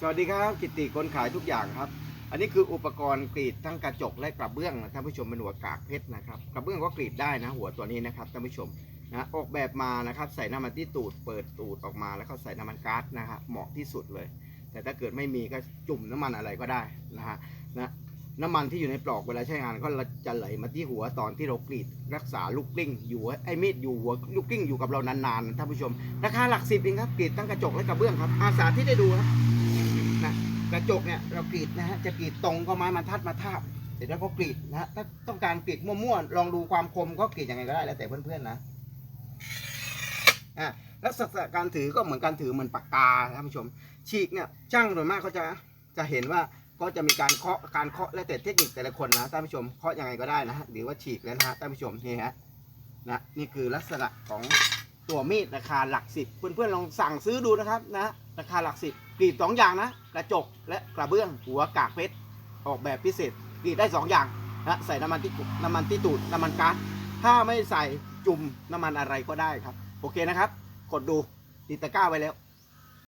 สวัสดีครับกิตติคนขายทุกอย่างครับ อันนี้คืออุปกรณ์กรีดทั้งกระจกและกระเบื้องนะท่านผู้ชมเป็นหัวกากเพชรนะครับกระเบื้องก็กรีดได้นะ หัวตัวนี้นะครับท่านผู้ชมนะออกแบบมานะครับใส่น้ำมันที่ตูดเปิดตูดออกมา แล้วก็ใส่น้ำมันก๊าซนะครับเหมาะที่สุดเลย แต่ถ้าเกิดไม่มีก็จุ่มน้ำมันอะไรก็ได้นะฮะนะน้ำมันที่อยู่ในปลอกเวลาใช้งานก็จะไหลมาที่หัวตอนที่เรากรีดรักษาลูกกลิ้ง อยู่ไอ้มีดอยู่หัวลูกกลิ้งอยู่กับเรานานๆท่านผู้ชมราคาหลักสิบเองครับกรีดทั้งกระจกและกระเบื้องครับอาสาที่ได้ดูครับ ระจกเนี่ยเรากรีดนะฮะจะกรีดตรงก็ไม้มาทัดมาทาบเสร็จแล้วก็กรีดนะฮะถ้าต้องการกรีดมั่วๆลองดูความคมก็กรีดยังไงก็ได้แล้วแต่เพื่อนๆนะอะลักษณะการถือก็เหมือนการถือเหมือนปากกาท่านผู้ชม ฉีกเนี่ยช่างโดยมากเขาจะจะเห็นว่าก็จะมีการเคาะการเคาะและแต่เทคนิคแต่ละคนนะท่านผู้ชมเคาะยังไงก็ได้นะฮะหรือว่าฉีกแล้วนะฮะท่านผู้ชมนี่ฮะนะนี่คือลักษณะของ ตัวมีดราคาหลักสิบเพื่อนๆลองสั่งซื้อดูนะครับนะราคาหลักสิบกรีดสองอย่างนะกระจกและกระเบื้องหัวกากเพชรออกแบบพิเศษกรีดได้สองอย่างนะใส่น้ำมันที่น้ำมันที่ตูดน้ำมันก๊าซถ้าไม่ใส่จุ่มน้ำมันอะไรก็ได้ครับ โอเคนะครับ กดดูติดตะกร้าไว้แล้ว